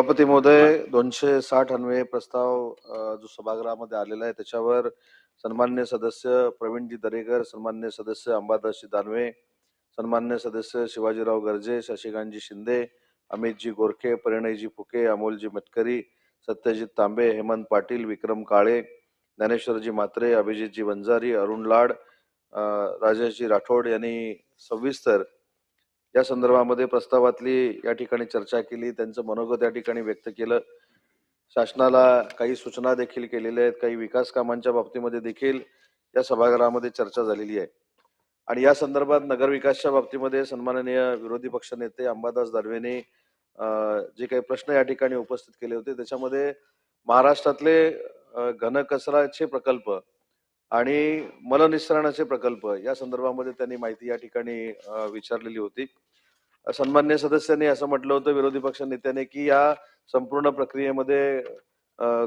सभापती महोदय दोनशे साठ अन्वये प्रस्ताव जो सभागृहामध्ये आलेला आहे त्याच्यावर सन्मान्य सदस्य प्रवीणजी दरेकर सन्मान्य सदस्य अंबादासजी दानवे सन्मान्य सदस्य शिवाजीराव गर्जे शशिकांतजी शिंदे अमितजी गोरखे परिणयजी फुके अमोलजी मतकरी सत्यजित तांबे हेमंत पाटील विक्रम काळे ज्ञानेश्वरजी म्हात्रे अभिजितजी वंजारी अरुण लाड राजेशजी राठोड यांनी सविस्तर या संदर्भामध्ये प्रस्तावातली या ठिकाणी चर्चा केली त्यांचं मनोगत या ठिकाणी व्यक्त केलं. शासनाला काही सूचना देखील केलेल्या आहेत काही विकास कामांच्या बाबतीमध्ये देखील या सभागृहामध्ये चर्चा झालेली आहे. आणि या संदर्भात नगरविकासच्या बाबतीमध्ये सन्माननीय विरोधी पक्ष नेते अंबादास दानवेने जे काही प्रश्न या ठिकाणी उपस्थित केले होते त्याच्यामध्ये महाराष्ट्रातले घनकचराचे प्रकल्प आणि मलनिसरणाचे प्रकल्प या संदर्भामध्ये त्यांनी माहिती या ठिकाणी विचारलेली होती. सन्मान्य सदस्यांनी असं म्हटलं होतं विरोधी पक्ष नेत्याने की या संपूर्ण प्रक्रियेमध्ये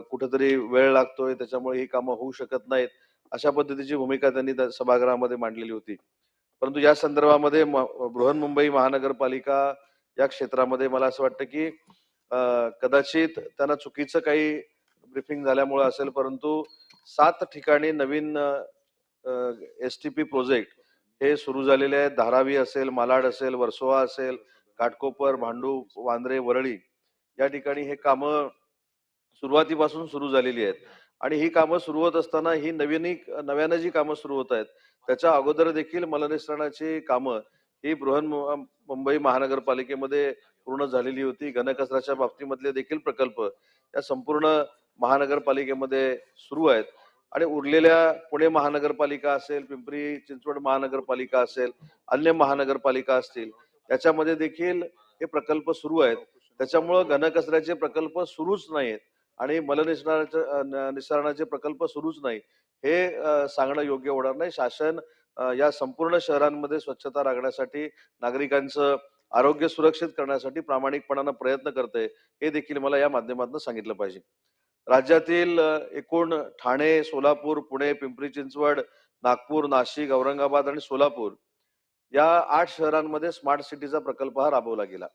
कुठेतरी वेळ लागतोय त्याच्यामुळे ही कामं होऊ शकत नाहीत अशा पद्धतीची भूमिका त्यांनी सभागृहामध्ये मांडलेली होती. परंतु या संदर्भामध्ये म- बृहन्मुंबई महानगरपालिका या क्षेत्रामध्ये मला असं वाटतं की कदाचित त्यांना चुकीचं काही ब्रिफिंग झाल्यामुळे असेल परंतु सात ठिकाणी नवीन एस टी पी प्रोजेक्ट हे सुरू झालेले आहेत. धारावी असेल मालाड असेल वर्सोवा असेल घाटकोपर भांडू वांद्रे वरळी या ठिकाणी हे कामं सुरुवातीपासून सुरू झालेली आहेत. आणि ही कामं सुरू होत असताना ही नवीन नव्यानं जी कामं सुरू होत आहेत त्याच्या अगोदर देखील मलनिसरणाची कामं ही बृहन मुंबई महानगरपालिकेमध्ये पूर्ण झालेली होती. घनकचऱ्याच्या बाबतीमधले देखील प्रकल्प या संपूर्ण महानगरपालिकेमध्ये सुरू आहेत. आणि उरलेल्या पुणे महानगरपालिका असेल पिंपरी चिंचवड महानगरपालिका असेल अन्य महानगरपालिका असतील त्याच्यामध्ये देखील हे प्रकल्प सुरू आहेत. त्याच्यामुळं घनकचऱ्याचे प्रकल्प सुरूच नाहीत आणि मलनिसरणाचे अ, प्रकल्प सुरूच नाही. हे सांगणं योग्य होणार नाही. शासन या संपूर्ण शहरांमध्ये स्वच्छता राखण्यासाठी नागरिकांचं आरोग्य सुरक्षित करण्यासाठी प्रामाणिकपणानं प्रयत्न करते हे देखील मला या माध्यमातून सांगितलं पाहिजे. राज्यातील एकूण ठाणे सोलापूर पुणे पिंपरी चिंचवड नागपूर नाशिक औरंगाबाद आणि सोलापूर या आठ शहरांमध्ये स्मार्ट सिटीचा प्रकल्प हा राबवला गेला.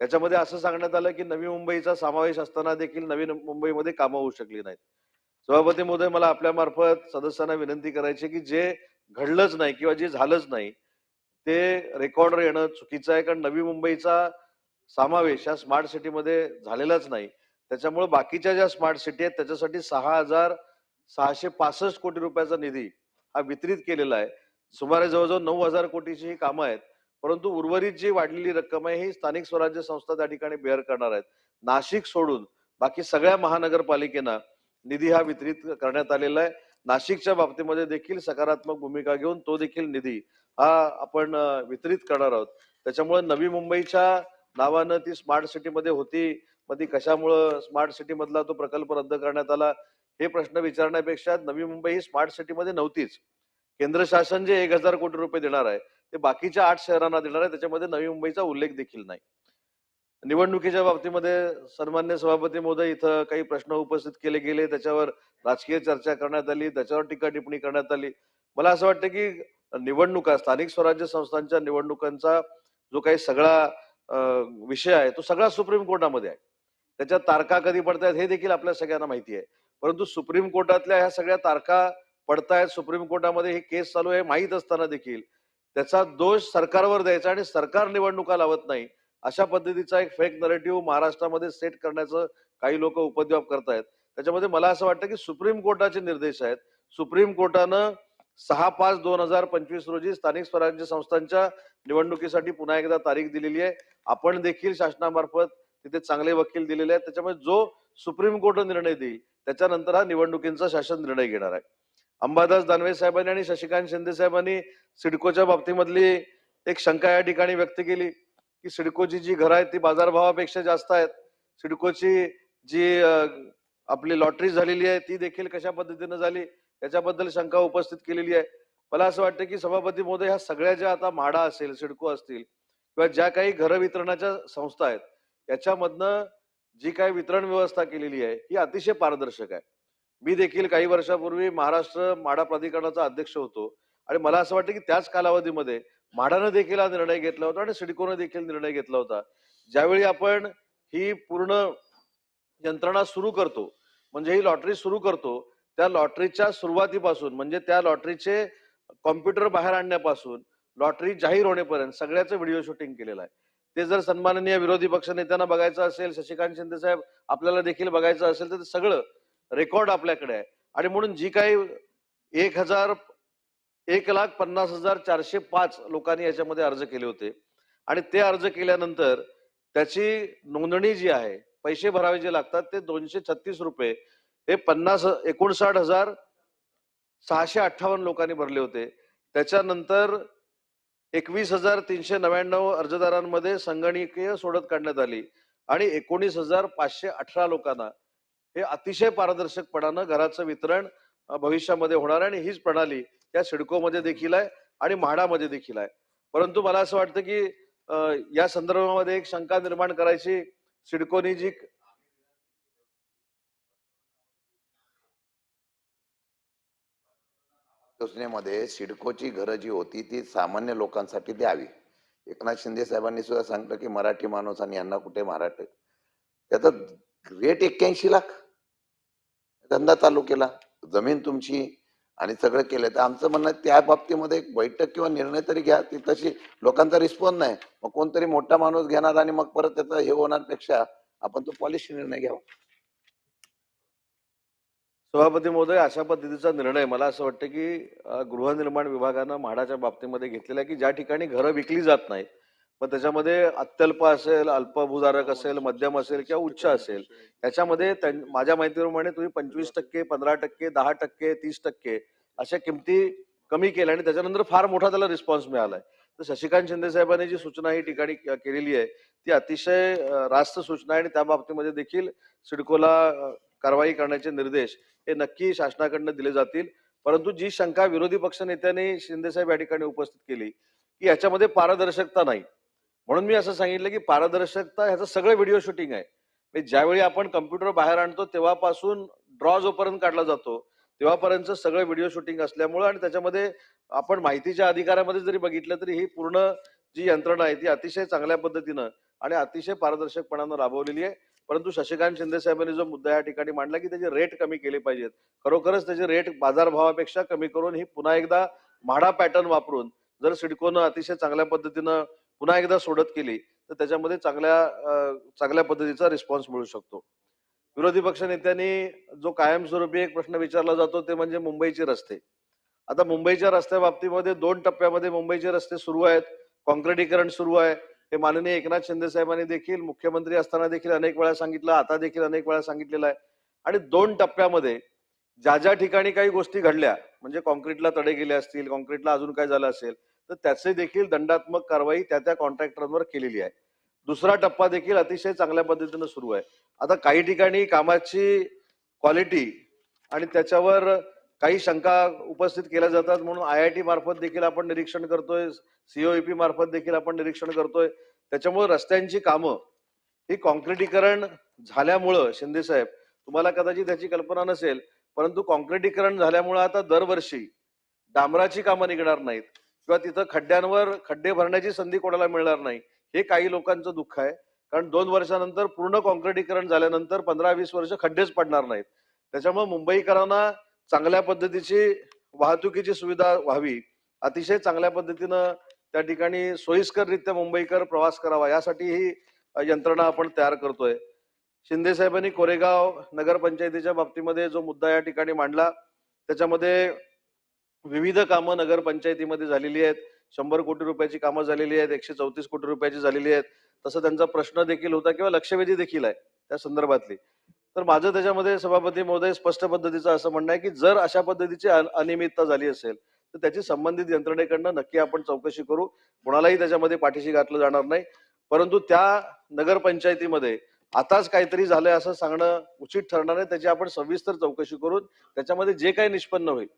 त्याच्यामध्ये असं सांगण्यात आलं की नवी मुंबईचा समावेश असताना देखील नवीन मुंबईमध्ये कामं होऊ शकली नाहीत. सभापती महोदय मला आपल्या मार्फत सदस्यांना विनंती करायची की जे घडलंच नाही किंवा जे झालंच नाही ते रेकॉर्डवर येणं चुकीचं आहे कारण नवी मुंबईचा समावेश या स्मार्ट सिटीमध्ये झालेलाच नाही. त्याच्यामुळे बाकीच्या ज्या स्मार्ट सिटी आहेत त्याच्यासाठी सहा हजार सहाशे पासष्ट कोटी रुपयाचा निधी हा वितरित केलेला आहे. सुमारे जवळजवळ नऊ हजार कोटीची ही कामं आहेत. परंतु उर्वरित जी वाढलेली रक्कम आहे ही स्थानिक स्वराज्य संस्था त्या ठिकाणी बेअर करणार आहेत. नाशिक सोडून बाकी सगळ्या महानगरपालिकेना निधी हा वितरित करण्यात आलेला आहे. नाशिकच्या बाबतीमध्ये देखील सकारात्मक भूमिका घेऊन तो देखील निधी हा आपण वितरित करणार आहोत. त्याच्यामुळे नवी मुंबईच्या नावानं ती स्मार्ट सिटीमध्ये होती मग ती कशामुळं स्मार्ट सिटी मधला तो प्रकल्प रद्द करण्यात आला हे प्रश्न विचारण्यापेक्षा नवी मुंबई ही स्मार्ट सिटीमध्ये नव्हतीच. केंद्र शासन जे एक हजार कोटी रुपये देणार आहे ते बाकीच्या आठ शहरांना देणार आहे त्याच्यामध्ये नवी मुंबईचा उल्लेख देखील नाही. निवडणुकीच्या बाबतीमध्ये सन्मान्य सभापती महोदय इथं काही प्रश्न उपस्थित केले गेले त्याच्यावर राजकीय चर्चा करण्यात आली त्याच्यावर टीका टिप्पणी करण्यात आली. मला असं वाटतं की निवडणुका स्थानिक स्वराज्य संस्थांच्या निवडणुकांचा जो काही सगळा विषय आहे तो सगळा सुप्रीम कोर्टामध्ये आहे. त्याच्या तारखा कधी पडतायत हे देखील आपल्या सगळ्यांना माहिती आहे. परंतु सुप्रीम कोर्टातल्या ह्या सगळ्या तारखा पडतायत सुप्रीम कोर्टामध्ये हे केस चालू आहे माहीत असताना देखील त्याचा दोष सरकारवर द्यायचा आणि सरकार निवडणुका लावत नाही अशा पद्धतीचा एक फेक नरेटिव्ह महाराष्ट्रामध्ये सेट करण्याचं काही लोक उपद्व्याप करतायत. त्याच्यामध्ये मला असं वाटतं की सुप्रीम कोर्टाचे निर्देश आहेत. सुप्रीम कोर्टानं सहा पाच दोन हजार पंचवीस रोजी स्थानिक स्वराज्य संस्थांच्या निवडणुकीसाठी पुन्हा एकदा तारीख दिलेली आहे. आपण देखील शासनामार्फत तिथे चांगले वकील दिलेले आहेत. त्याच्यामुळे जो सुप्रीम कोर्ट निर्णय देईल त्याच्यानंतर हा निवडणुकींचा शासन निर्णय घेणार आहे. अंबादास दानवे साहेबांनी आणि शशिकांत शिंदे साहेबांनी सिडकोच्या बाबतीमधली एक शंका या ठिकाणी व्यक्त केली की सिडकोची जी घरं आहेत ती बाजारभावापेक्षा जास्त आहेत. सिडकोची जी आपली लॉटरी झालेली आहे ती देखील कशा पद्धतीनं झाली याच्याबद्दल शंका उपस्थित केलेली आहे. मला असं वाटतं की सभापती महोदय ह्या सगळ्या ज्या आता म्हाडा असेल सिडको असतील किंवा ज्या काही घर वितरणाच्या संस्था आहेत याच्यामधनं जी काही वितरण व्यवस्था केलेली आहे ही अतिशय पारदर्शक आहे. मी देखील काही वर्षापूर्वी महाराष्ट्र माडा प्राधिकरणाचा अध्यक्ष होतो आणि मला असं वाटतं की त्याच कालावधीमध्ये म्हाडानं देखील हा निर्णय घेतला होता आणि सिडकोनं देखील निर्णय घेतला होता. ज्यावेळी आपण ही पूर्ण यंत्रणा सुरू करतो म्हणजे ही लॉटरी सुरू करतो त्या लॉटरीच्या सुरुवातीपासून म्हणजे त्या लॉटरीचे कॉम्प्युटर बाहेर आणण्यापासून लॉटरी जाहीर होण्यापर्यंत सगळ्याचं व्हिडिओ शूटिंग केलेलं आहे. ते जर सन्माननीय विरोधी पक्ष नेत्यांना बघायचं असेल शशिकांत शिंदे साहेब आपल्याला देखील बघायचं असेल तर ते सगळं रेकॉर्ड आपल्याकडे आहे. आणि म्हणून जी काही एक हजार एक लाख पन्नास हजार चारशे पाच लोकांनी याच्यामध्ये अर्ज केले होते. आणि ते अर्ज केल्यानंतर त्याची नोंदणी जी आहे पैसे भरावे जे लागतात ते दोनशे छत्तीस रुपये हे पन्नास एकोणसाठ हजार सहाशे अठ्ठावन्न लोकांनी भरले होते. त्याच्यानंतर एकवीस हजार तीनशे नव्याण्णव अर्जदारांमध्ये संगणकीय सोडत काढण्यात आली आणि एकोणीस हजार पाचशे अठरा लोकांना हे अतिशय पारदर्शकपणानं घराचं वितरण भविष्यामध्ये होणार आहे आणि हीच प्रणाली या सिडकोमध्ये देखील आहे आणि म्हाडामध्ये देखील आहे. परंतु मला असं वाटतं की या संदर्भामध्ये एक शंका निर्माण करायची सिडकोनी जी योजनेमध्ये सिडकोची घरं जी होती ती सामान्य लोकांसाठी द्यावी. एकनाथ शिंदे साहेबांनी सुद्धा सांगितलं की मराठी माणूस आणि यांना कुठे मराठी. त्याचा रेट एक्क्याऐंशी लाख. धंदा चालू केला. जमीन तुमची आणि सगळं केलं तर आमचं म्हणणं त्या बाबतीमध्ये एक बैठक किंवा निर्णय तरी घ्या. ती तशी लोकांचा रिस्पॉन्स नाही. मग कोणतरी मोठा माणूस घेणार आणि मग परत त्याचा हे होणार पेक्षा आपण तो पॉलिसी निर्णय घ्यावा. सभापती महोदय अशा पद्धतीचा निर्णय. मला असं वाटतं की गृहनिर्माण विभागानं म्हाडाच्या बाबतीमध्ये घेतलेला आहे की ज्या ठिकाणी घरं विकली जात नाहीत पण त्याच्यामध्ये अत्यल्प असेल अल्पभूधारक असेल मध्यम असेल किंवा उच्च असेल याच्यामध्ये माझ्या माहितीप्रमाणे तुम्ही पंचवीस टक्के पंधरा टक्के दहा टक्के तीस टक्के अशा किमती कमी केल्या आणि त्याच्यानंतर फार मोठा त्याला रिस्पॉन्स मिळालाय. तर शशिकांत शिंदे साहेबांनी जी सूचना ही ठिकाणी केलेली आहे ती अतिशय रास्त सूचना आहे आणि त्या बाबतीमध्ये देखील सिडकोला कारवाई करण्याचे निर्देश हे नक्की शासनाकडनं दिले जातील. परंतु जी शंका विरोधी पक्ष नेत्यांनी शिंदेसाहेब या ठिकाणी उपस्थित केली की याच्यामध्ये पारदर्शकता नाही. म्हणून मी असं सांगितलं की पारदर्शकता ह्याचं सगळं व्हिडिओ शूटिंग आहे. म्हणजे ज्यावेळी आपण कम्प्युटर बाहेर आणतो तेव्हापासून ड्रॉ जोपर्यंत काढला जातो तेव्हापर्यंत सगळं व्हिडिओ शूटिंग असल्यामुळं आणि त्याच्यामध्ये आपण माहितीच्या अधिकारामध्ये जरी बघितलं तरी ही पूर्ण जी यंत्रणा आहे ती अतिशय चांगल्या पद्धतीनं आणि अतिशय पारदर्शकपणानं राबवलेली आहे. परंतु शशिकांत शिंदे साहेबांनी जो मुद्दा या ठिकाणी मांडला की त्याचे रेट कमी केले पाहिजेत. खरोखरच त्याचे रेट बाजारभावापेक्षा कमी करून ही पुन्हा एकदा म्हाडा पॅटर्न वापरून जर सिडकोनं अतिशय चांगल्या पद्धतीनं पुन्हा एकदा सोडत केली तर त्याच्यामध्ये चांगल्या चांगल्या पद्धतीचा रिस्पॉन्स मिळू शकतो. विरोधी पक्ष नेत्यांनी जो कायमस्वरूपी एक प्रश्न विचारला जातो ते म्हणजे मुंबईचे रस्ते. आता मुंबईच्या रस्त्या बाबतीमध्ये दोन टप्प्यामध्ये मुंबईचे रस्ते सुरू आहेत कॉन्क्रिटीकरण सुरू आहे हे माननीय एकनाथ शिंदे साहेबांनी देखील मुख्यमंत्री असताना देखील अनेक वेळा सांगितलं आता देखील अनेक वेळा सांगितलेलं आहे. आणि दोन टप्प्यामध्ये ज्या ज्या ठिकाणी काही गोष्टी घडल्या म्हणजे कॉन्क्रीटला तडे गेले असतील कॉन्क्रीटला अजून काय झालं असेल तर त्याचे देखील दंडात्मक कारवाई त्या त्या कॉन्ट्रॅक्टरांवर केलेली आहे. दुसरा टप्पा देखील अतिशय चांगल्या पद्धतीनं सुरू आहे. आता काही ठिकाणी कामाची क्वालिटी आणि त्याच्यावर काही शंका उपस्थित केल्या जातात म्हणून आय आय टी मार्फत देखील आपण निरीक्षण करतोय. सीओईपी मार्फत देखील आपण निरीक्षण करतोय. त्याच्यामुळे रस्त्यांची कामं ही कॉन्क्रिटीकरण झाल्यामुळं शिंदे साहेब तुम्हाला कदाचित त्याची कल्पना नसेल परंतु कॉन्क्रिटीकरण झाल्यामुळं आता दरवर्षी डांबराची कामं निघणार नाहीत. किंवा तिथं खड्ड्यांवर खड्डे भरण्याची संधी कोणाला मिळणार नाही हे काही लोकांचं दुःख आहे. कारण दोन वर्षानंतर पूर्ण कॉन्क्रिटीकरण झाल्यानंतर पंधरा वीस वर्ष खड्डेच पडणार नाहीत. त्याच्यामुळे मुंबईकरांना चांगल्या पद्धतीची वाहतुकीची सुविधा व्हावी अतिशय चांगल्या पद्धतीनं त्या ठिकाणी सोयीस्कररित्या मुंबईकर प्रवास करावा यासाठी ही यंत्रणा आपण तयार करतोय. शिंदे साहेबांनी कोरेगाव नगरपंचायतीच्या बाबतीमध्ये जो मुद्दा या ठिकाणी मांडला त्याच्यामध्ये विविध कामं नगरपंचायतीमध्ये झालेली आहेत. शंभर कोटी रुपयाची कामं झालेली आहेत एकशे चौतीस कोटी रुपयाची झालेली आहेत. तसं त्यांचा प्रश्न देखील होता किंवा लक्षवेधी देखील आहे त्या संदर्भातली. तर माझं त्याच्यामध्ये सभापती महोदय स्पष्ट पद्धतीचं असं म्हणणं आहे की जर अशा पद्धतीची अनियमितता झाली असेल तर त्याची संबंधित यंत्रणेकडनं नक्की आपण चौकशी करू. कोणालाही त्याच्यामध्ये पाठीशी घातलं जाणार नाही. परंतु त्या नगरपंचायतीमध्ये आताच काहीतरी झालंय असं सांगणं उचित ठरणार आहे त्याची आपण सविस्तर चौकशी करून त्याच्यामध्ये जे काही निष्पन्न होईल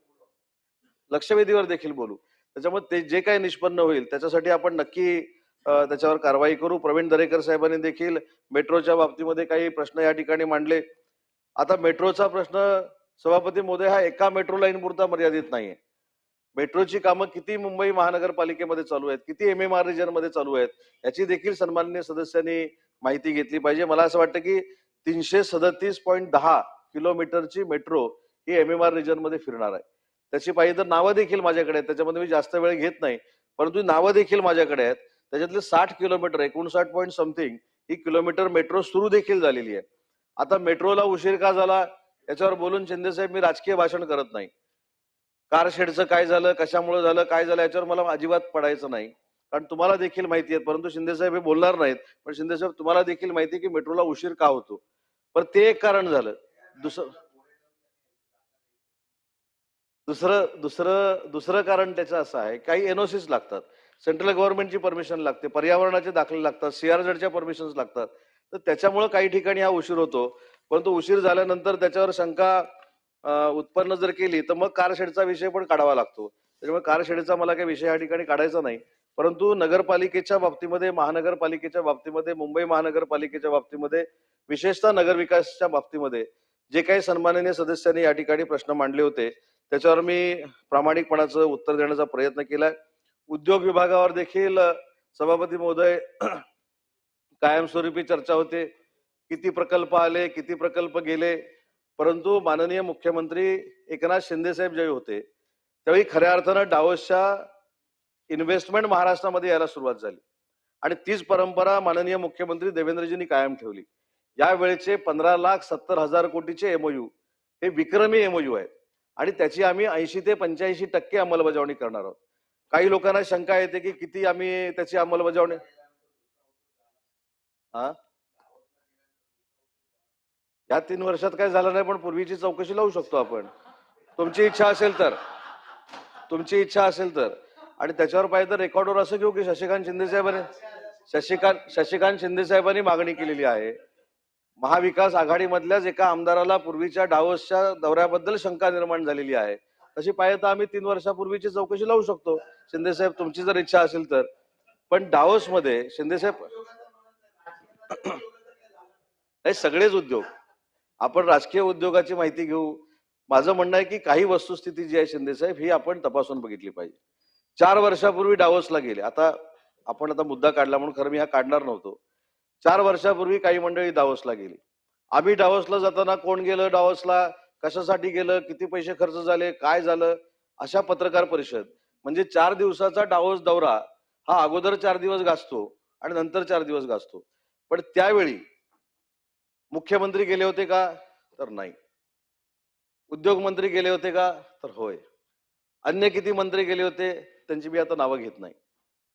लक्षवेधीवर देखील बोलू. त्याच्यामध्ये ते जे काही निष्पन्न होईल त्याच्यासाठी आपण नक्की त्याच्यावर कारवाई करू. प्रवीण दरेकर साहेबांनी देखील मेट्रोच्या बाबतीमध्ये काही प्रश्न या ठिकाणी मांडले. आता मेट्रोचा प्रश्न सभापती मोदय हा एका मेट्रो लाईन पुरता मर्यादित नाहीये. मेट्रोची कामं किती मुंबई महानगरपालिकेमध्ये चालू आहेत किती एम एम आर रिजनमध्ये चालू आहेत याची देखील सन्माननीय सदस्यांनी माहिती घेतली पाहिजे. मला असं वाटतं की तीनशे सदतीस पॉईंट दहा किलोमीटरची मेट्रो ही एम एम आर रिजनमध्ये फिरणार आहे. त्याची पाहिजे तर नावं देखील माझ्याकडे आहेत त्याच्यामध्ये मी जास्त वेळ घेत नाही परंतु नावं देखील माझ्याकडे आहेत. त्याच्यातले साठ किलोमीटर एकोणसाठ पॉईंट समथिंग ही किलोमीटर मेट्रो सुरू देखील झालेली आहे. आता मेट्रोला उशीर का झाला? याच्यावर बोलून शिंदे साहेब मी राजकीय भाषण करत नाही. कारशेडचं काय झालं? कशामुळे झालं? काय झालं? याच्यावर मला अजिबात पडायचं नाही. कारण तुम्हाला देखील माहिती आहे परंतु शिंदे साहेब हे बोलणार नाहीत. पण शिंदे साहेब तुम्हाला देखील माहिती आहे की मेट्रोला उशीर का होतो? पण ते एक कारण झालं. दुसरं दुसरं दुसरं दुसरं कारण त्याचं असं आहे काही एनओसीस लागतात. सेंट्रल गव्हर्नमेंटची परमिशन लागते पर्यावरणाचे दाखले लागतात सीआरझेडच्या परमिशन्स लागतात. तर त्याच्यामुळे काही ठिकाणी हा उशीर होतो. परंतु उशीर झाल्यानंतर त्याच्यावर शंका उत्पन्न जर केली तर मग कारशेडचा विषय पण काढावा लागतो. त्याच्यामुळे कारशेडचा मला काही विषय या ठिकाणी काढायचा नाही. परंतु नगरपालिकेच्या बाबतीमध्ये महानगरपालिकेच्या बाबतीमध्ये मुंबई महानगरपालिकेच्या बाबतीमध्ये विशेषतः नगरविकासच्या बाबतीमध्ये जे काही सन्माननीय सदस्यांनी या ठिकाणी प्रश्न मांडले होते त्याच्यावर मी प्रामाणिकपणाचं उत्तर देण्याचा प्रयत्न केलाय. उद्योग विभागावर देखील सभापती महोदय कायमस्वरूपी चर्चा होते. किती प्रकल्प आले किती प्रकल्प गेले? परंतु माननीय मुख्यमंत्री एकनाथ शिंदेसाहेब ज्यावेळी होते त्यावेळी खऱ्या अर्थानं डावसच्या इन्व्हेस्टमेंट महाराष्ट्रामध्ये यायला सुरुवात झाली. आणि तीच परंपरा माननीय मुख्यमंत्री देवेंद्रजींनी कायम ठेवली. यावेळेचे पंधरा लाख सत्तर हजार कोटीचे एमओयू हे विक्रमी एमओयू आहेत. आणि त्याची आम्ही ऐंशी ते पंच्याऐंशी टक्के अंमलबजावणी करणार आहोत. काही लोकांना शंका येते की किती आम्ही त्याची अंमलबजावणी हा? या तीन वर्षात काय झालं नाही पण पूर्वीची चौकशी लावू शकतो आपण. तुमची इच्छा असेल तर. तुमची इच्छा असेल तर. आणि त्याच्यावर पाहिजे तर रेकॉर्डवर असं घेऊ की शशिकांत शिंदे साहेबांनी शशिकांत शशिकांत शिंदे साहेबांनी मागणी केलेली आहे. महाविकास आघाडीमधल्याच एका आमदाराला पूर्वीच्या डावसच्या दौऱ्याबद्दल शंका निर्माण झालेली आहे. तशी पाहिजे तर आम्ही तीन वर्षापूर्वीची चौकशी लावू शकतो. शिंदे साहेब तुमची जर इच्छा असेल तर. पण डावसमध्ये शिंदे साहेब हे सगळेच उद्योग. आपण राजकीय उद्योगाची माहिती घेऊ. माझं म्हणणं आहे की काही वस्तुस्थिती जी आहे शिंदे साहेब ही आपण तपासून बघितली पाहिजे. चार वर्षापूर्वी डावसला गेले. आता आपण आता मुद्दा काढला म्हणून खरं मी हा काढणार नव्हतो. चार वर्षापूर्वी काही मंडळी डावसला गेली. आम्ही डावसला जाताना कोण गेलं डावसला? कशासाठी गेलं किती पैसे खर्च झाले काय झालं अशा पत्रकार परिषद. म्हणजे चार दिवसाचा डावस दौरा हा अगोदर चार दिवस गाजतो आणि नंतर चार दिवस गाजतो. पण त्यावेळी मुख्यमंत्री गेले होते का? तर नाही. उद्योग मंत्री गेले होते का? तर होय. अन्य किती मंत्री गेले होते? त्यांची मी आता नावं घेत नाही.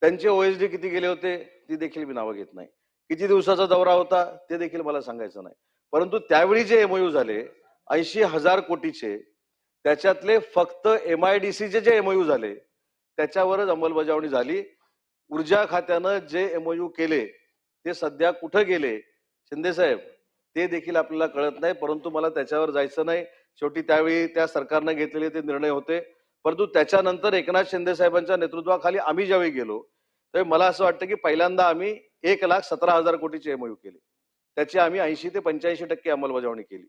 त्यांचे ओएसडी किती गेले होते? ती देखील मी नावं घेत नाही. किती दिवसाचा दौरा होता? ते देखील मला सांगायचं नाही. परंतु त्यावेळी जे एमओयू झाले ऐंशी हजार कोटीचे त्याच्यातले फक्त एम आय डी सीचे जे एमओयू झाले त्याच्यावरच अंमलबजावणी झाली. ऊर्जा खात्यानं जे एमओयू केले ते सध्या कुठं गेले? शिंदेसाहेब ते देखील आपल्याला कळत नाही परंतु मला त्याच्यावर जायचं नाही. शेवटी त्यावेळी त्या सरकारनं घेतलेले ते निर्णय होते. परंतु त्याच्यानंतर एकनाथ शिंदे साहेबांच्या नेतृत्वाखाली आम्ही ज्यावेळी गेलो त्यावेळी मला असं वाटतं की पहिल्यांदा आम्ही एक लाख सतरा हजार कोटीचे एमओयू केले. त्याची आम्ही ऐंशी ते पंच्याऐंशी टक्के अंमलबजावणी केली.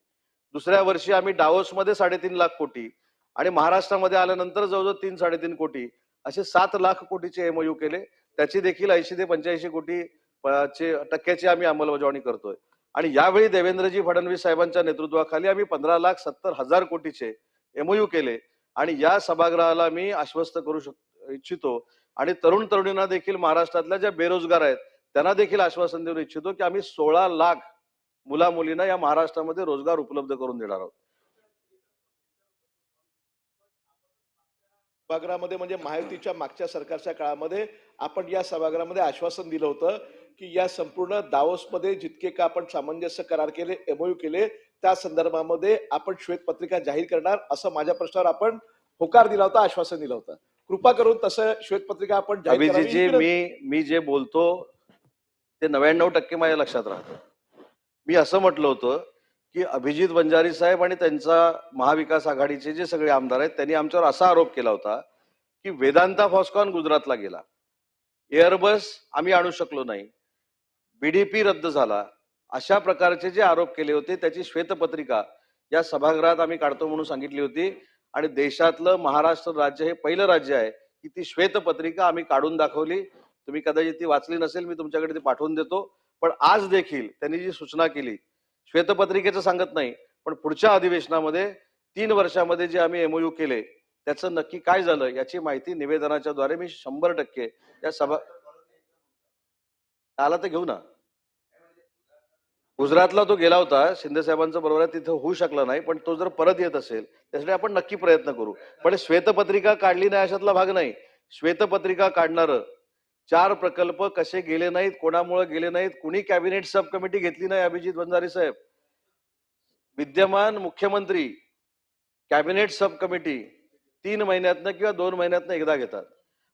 दुसऱ्या वर्षी आम्ही डावोसमध्ये साडेतीन लाख कोटी आणि महाराष्ट्रामध्ये आल्यानंतर जवळजवळ तीन साडेतीन कोटी असे सात लाख कोटीचे एमओयू केले. त्याची देखील ऐंशी ते पंच्याऐंशी कोटी चे टक्क्याची आम्ही अंमलबजावणी करतोय. आणि यावेळी देवेंद्रजी फडणवीस साहेबांच्या नेतृत्वाखाली आम्ही पंधरा लाख सत्तर हजार कोटीचे एमओयू केले. आणि या सभागृहाला मी आश्वस्त करू शक इच्छितो. आणि तरुण तरुणींना देखील महाराष्ट्रातल्या ज्या बेरोजगार आहेत त्यांना देखील आश्वासन देऊ इच्छितो की आम्ही सोळा लाख मुला मुलींना या महाराष्ट्रामध्ये रोजगार उपलब्ध करून देणार आहोत. सभागृहामध्ये म्हणजे महायुतीच्या मागच्या सरकारच्या काळामध्ये आपण या सभागृहामध्ये आश्वासन दिलं होतं की या संपूर्ण दावोसमध्ये जितके का आपण सामंजस्य करार केले एमओयू केले त्या संदर्भामध्ये आपण श्वेतपत्रिका जाहीर करणार असं माझ्या प्रश्नावर आपण होकार दिला होता आश्वासन दिलं होतं. कृपा करून तसं श्वेतपत्रिका आपण जाहीर. मी मी जे बोलतो ते नव्याण्णव टक्के माझ्या लक्षात राहतं. मी असं म्हटलं होतं की अभिजित बंजारी साहेब आणि त्यांचा महाविकास आघाडीचे जे सगळे आमदार आहेत त्यांनी आमच्यावर असा आरोप केला होता की वेदांता फॉस्कॉन गुजरातला गेला. एअरबस आम्ही आणू शकलो नाही. बीडीपी रद्द झाला. अशा प्रकारचे जे आरोप केले होते त्याची श्वेतपत्रिका या सभागृहात आम्ही काढतो म्हणून सांगितली होती. आणि देशातलं महाराष्ट्र राज्य हे पहिलं राज्य आहे की ती श्वेतपत्रिका आम्ही काढून दाखवली. तुम्ही कदाचित ती वाचली नसेल मी तुमच्याकडे ती पाठवून देतो. पण आज देखील त्यांनी जी सूचना केली श्वेतपत्रिकेचं सांगत नाही पण पुढच्या अधिवेशनामध्ये तीन वर्षामध्ये जे आम्ही एमओयू केले त्याचं नक्की काय झालं याची माहिती निवेदनाच्या द्वारे मी शंभर टक्के या सभा आला तर घेऊ ना. गुजरातला तो गेला होता शिंदे साहेबांचं बरोबर आहे तिथं होऊ शकला नाही पण तो जर परत येत असेल त्यासाठी आपण नक्की प्रयत्न करू. पण श्वेतपत्रिका काढली नाही अशातला भाग नाही. श्वेतपत्रिका काढणारं चार प्रकल्प कसे गेले नाहीत कोणामुळे गेले नाहीत कुणी कॅबिनेट सब कमिटी घेतली नाही अभिजित वंजारी साहेब? विद्यमान मुख्यमंत्री कॅबिनेट सब कमिटी तीन महिन्यातनं किंवा दोन महिन्यातनं एकदा घेतात.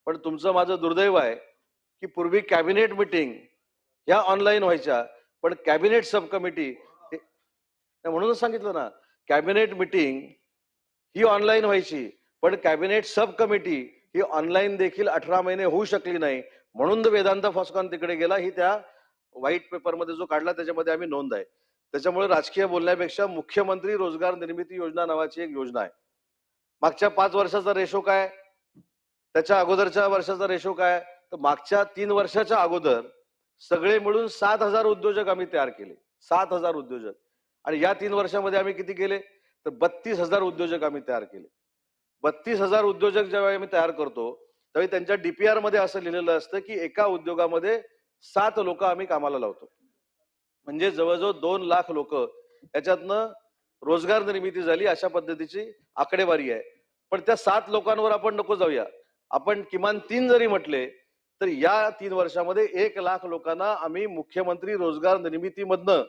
पण तुमचं माझं दुर्दैव आहे की पूर्वी कॅबिनेट मिटिंग ह्या ऑनलाईन व्हायच्या पण कॅबिनेट सब कमिटी म्हणूनच सांगितलं ना कॅबिनेट मिटिंग ही ऑनलाईन व्हायची पण कॅबिनेट सब कमिटी ही ऑनलाईन देखील अठरा महिने होऊ शकली नाही म्हणून तो वेदांत फॉस्कॉन तिकडे गेला. ही त्या व्हाईट पेपरमध्ये जो काढला त्याच्यामध्ये आम्ही नोंद आहे. त्याच्यामुळे राजकीय बोलण्यापेक्षा मुख्यमंत्री रोजगार निर्मिती योजना नावाची एक योजना आहे. मागच्या पाच वर्षाचा रेशो काय त्याच्या अगोदरच्या वर्षाचा रेशो काय तर मागच्या तीन वर्षाच्या अगोदर सगळे मिळून सात हजार उद्योजक आम्ही तयार केले. सात हजार उद्योजक. आणि या तीन वर्षामध्ये आम्ही किती केले? तर बत्तीस हजार उद्योजक आम्ही तयार केले. बत्तीस हजार उद्योजक ज्यावेळी आम्ही तयार करतो त्यावेळी त्यांच्या डीपीआरमध्ये असं लिहिलेलं असतं की एका उद्योगामध्ये सात लोक आम्ही कामाला लावतो. म्हणजे जवळजवळ दोन लाख लोक याच्यातनं रोजगार निर्मिती झाली अशा पद्धतीची आकडेवारी आहे. पण त्या सात लोकांवर आपण नको जाऊया. आपण किमान तीन जरी म्हटले तर या तीन वर्षामध्ये एक लाख लोकांना आम्ही मुख्यमंत्री रोजगार निर्मितीमधनं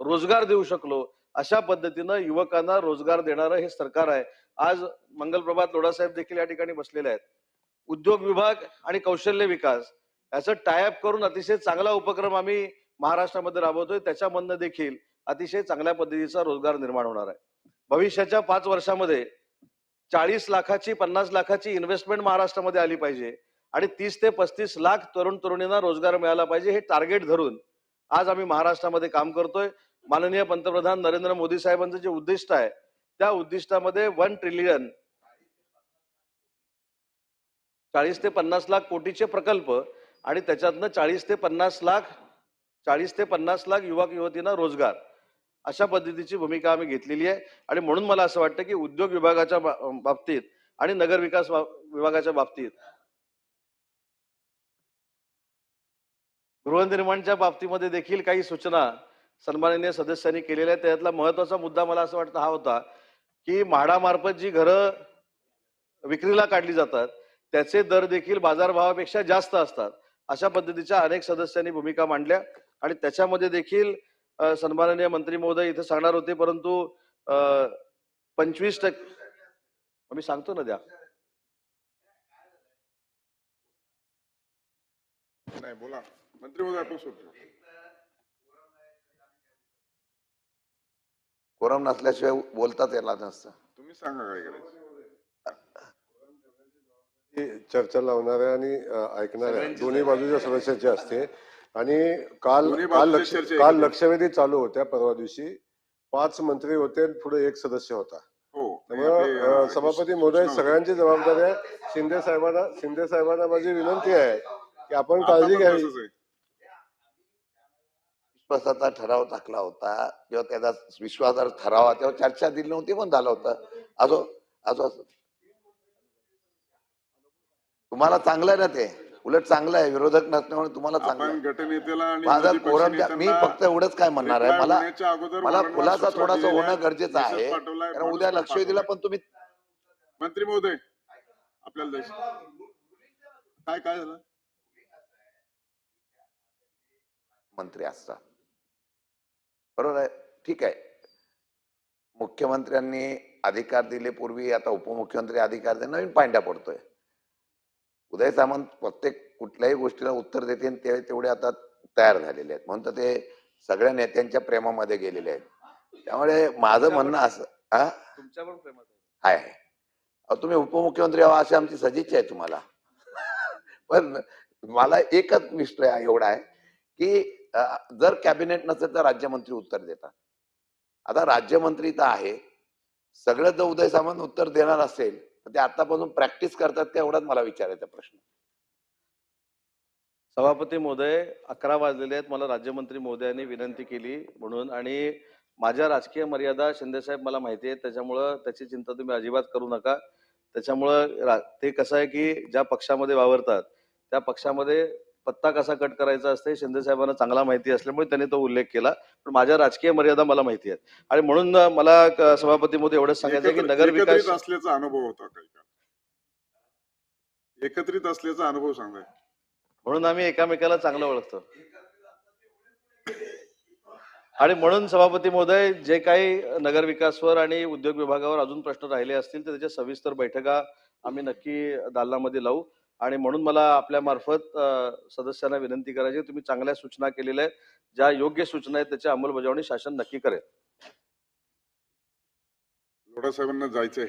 रोजगार देऊ शकलो. अशा पद्धतीनं युवकांना रोजगार देणारं हे सरकार आहे. आज मंगलप्रभात लोढासाहेब देखील या ठिकाणी बसलेले आहेत. उद्योग विभाग आणि कौशल्य विकास. याचं टायअप करून अतिशय चांगला उपक्रम आम्ही महाराष्ट्रामध्ये राबवतोय. त्याच्यामधनं देखील अतिशय चांगल्या पद्धतीचा रोजगार निर्माण होणार आहे. भविष्याच्या पाच वर्षामध्ये चाळीस लाखाची पन्नास लाखाची इन्व्हेस्टमेंट महाराष्ट्रामध्ये आली पाहिजे आणि तीस ते पस्तीस लाख तरुण तरुणींना रोजगार मिळाला पाहिजे हे टार्गेट धरून आज आम्ही महाराष्ट्रामध्ये काम करतोय. माननीय पंतप्रधान नरेंद्र मोदी साहेबांचं जे उद्दिष्ट आहे त्या उद्दिष्टामध्ये वन ट्रिलियन चाळीस ते पन्नास लाख कोटीचे प्रकल्प आणि त्याच्यातनं चाळीस ते पन्नास लाख चाळीस ते पन्नास लाख युवक युवतींना रोजगार अशा पद्धतीची भूमिका आम्ही घेतलेली आहे. आणि म्हणून मला असं वाटतं की उद्योग विभागाच्या बाबतीत आणि नगर विकास विभागाच्या बाबतीत गृहनिर्माणच्या बाबतीमध्ये देखील काही सूचना सन्माननीय सदस्यांनी केलेल्या आहेत. त्यातला महत्त्वाचा मुद्दा मला असं वाटतं हा होता की म्हाडामार्फत जी घरं विक्रीला काढली जातात त्याचे दर देखील बाजारभावापेक्षा जास्त असतात. अशा पद्धतीच्या अनेक सदस्यांनी भूमिका मांडल्या आणि त्याच्यामध्ये देखील सन्माननीय मंत्री महोदय इथे सांगणार होते परंतु पंचवीस टक्के मी सांगतो ना द्या. नाही बोला. मंत्री महोदय आपण कोरम नसल्याशिवाय बोलताच येणार नसतं तुम्ही सांगा काय करायचं? चर्चा लावणाऱ्या आणि ऐकणाऱ्या दोन्ही बाजूच्या सदस्याची असते. आणि काल काल लक्ष काल. लक्षवेधी चालू होत्या परवा दिवशी. पाच मंत्री होते आणि पुढे एक सदस्य होता. हो त्यामुळं सभापती महोदय. सगळ्यांची जबाबदारी आहे. शिंदे साहेबांना शिंदे साहेबांना माझी विनंती आहे की आपण काळजी घ्यावी. विश्वासाचा ठराव टाकला होता किंवा त्याचा विश्वासाचा ठराव तेव्हा चर्चा दिली नव्हती पण झालं होतं. असो असो. तुम्हाला चांगलं ना ते उलट चांगलं आहे विरोधक नसल्यामुळे तुम्हाला चांगलं आपण. गटनेत्याला आणि माझा विरोधी कोरम मी पक्षनेत्यांना फक्त एवढंच काय म्हणणार आहे मला होण्याच्या अगोदर मला वारंवार खुलासा सूचना थोडासा दिलेल्या होणं आहेत. गरजेचं मेसेज आहे पाठवलाय, कारण उद्या लक्षवेधीला पाठवलाय. पण तुम्ही मंत्री महोदय आपल्याला द्यायचं. काय काय झालं मंत्री असतात बरोबर आहे ठीक आहे मुख्यमंत्र्यांनी अधिकार दिले पूर्वी आता उपमुख्यमंत्री अधिकार दे नवीन पांड्या पडतोय उदय सामंत प्रत्येक कुठल्याही गोष्टीला उत्तर देते आणि ते तेवढे आता तयार झालेले आहेत. म्हणून तर ते सगळ्या नेत्यांच्या प्रेमामध्ये गेलेले आहेत. त्यामुळे माझं म्हणणं असं हा तुमच्या पण प्रेमात आहे. तुम्ही उपमुख्यमंत्री व्हावा अशी आमची सदिच्छा आहे तुम्हाला. पण मला एकच विषय एवढा आहे की जर कॅबिनेट नसेल तर राज्यमंत्री उत्तर देतात. आता राज्यमंत्री तर आहे. सगळं जर उदय सामंत उत्तर देणार असेल ते आतापासून प्रॅक्टिस करतात का एवढाच मला विचारायचा प्रश्न. सभापती महोदय अकरा वाजलेले आहेत. मला राज्यमंत्री महोदयांनी विनंती केली म्हणून आणि माझ्या राजकीय मर्यादा शिंदेसाहेब मला माहिती आहे त्याच्यामुळं त्याची चिंता तुम्ही अजिबात करू नका. त्याच्यामुळं रा- ते कसं आहे की ज्या पक्षामध्ये वावरतात त्या पक्षामध्ये पत्ता कसा कट करायचा असते शिंदे साहेबांना चांगला माहिती असल्यामुळे त्यांनी तो उल्लेख केला. पण माझ्या राजकीय मर्यादा मला माहिती आहेत. आणि म्हणून मला सभापती महोदय एवढंच सांगायचं की नगर विकास असल्याचा अनुभव होता काही एकत्रित असल्याचा अनुभव सांगाय म्हणून आम्ही एकामेकाला चांगलं ओळखतो. आणि म्हणून सभापती महोदय जे काही नगर विकासवर आणि उद्योग विभागावर अजून प्रश्न राहिले असतील तर त्याच्या सविस्तर बैठका आम्ही नक्की दालनामध्ये लावू. आणि म्हणून मला आपल्या मार्फत सदस्यांना विनंती करायची तुम्ही चांगल्या सूचना केलेल्या आहेत. ज्या योग्य सूचना आहेत त्याची अंमलबजावणी शासन नक्की करेल. लोढा साहेबांना जायचंय.